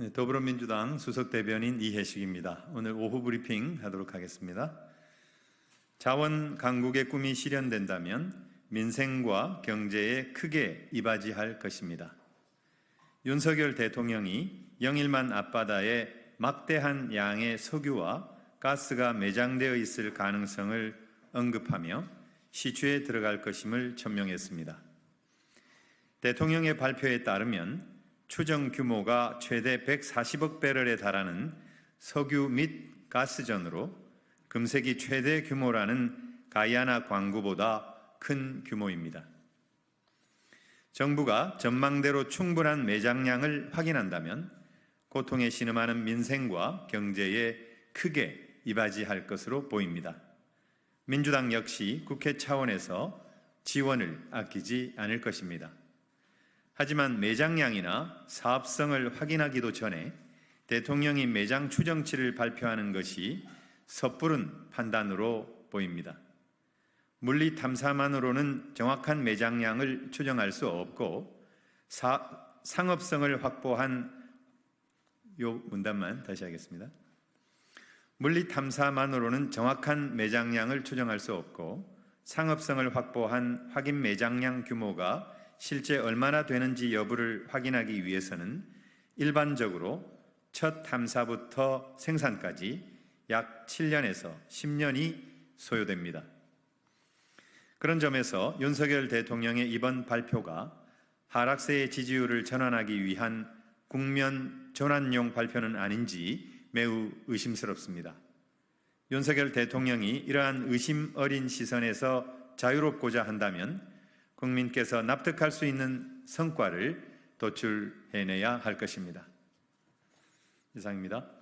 네, 더불어민주당 수석 대변인 이혜식입니다. 오늘 오후 브리핑 하도록 하겠습니다. 자원 강국의 꿈이 실현된다면 민생과 경제에 크게 이바지할 것입니다. 윤석열 대통령이 영일만 앞바다에 막대한 양의 석유와 가스가 매장되어 있을 가능성을 언급하며 시추에 들어갈 것임을 천명했습니다. 대통령의 발표에 따르면 추정 규모가 최대 140억 배럴에 달하는 석유 및 가스전으로 금세기 최대 규모라는 가이아나 광구보다 큰 규모입니다. 정부가 전망대로 충분한 매장량을 확인한다면 고통에 신음하는 민생과 경제에 크게 이바지할 것으로 보입니다. 민주당 역시 국회 차원에서 지원을 아끼지 않을 것입니다. 하지만 매장량이나 사업성을 확인하기도 전에 대통령이 매장 추정치를 발표하는 것이 섣부른 판단으로 보입니다. 물리 탐사만으로는 정확한 매장량을 추정할 수 없고 사, 상업성을 확보한 요 문단만 다시 하겠습니다. 물리 탐사만으로는 정확한 매장량을 추정할 수 없고 상업성을 확보한 확인 매장량 규모가 실제 얼마나 되는지 여부를 확인하기 위해서는 일반적으로 첫 탐사부터 생산까지 약 7년에서 10년이 소요됩니다. 그런 점에서 윤석열 대통령의 이번 발표가 하락세의 지지율을 전환하기 위한 국면 전환용 발표는 아닌지 매우 의심스럽습니다. 윤석열 대통령이 이러한 의심 어린 시선에서 자유롭고자 한다면 국민께서 납득할 수 있는 성과를 도출해내야 할 것입니다. 이상입니다.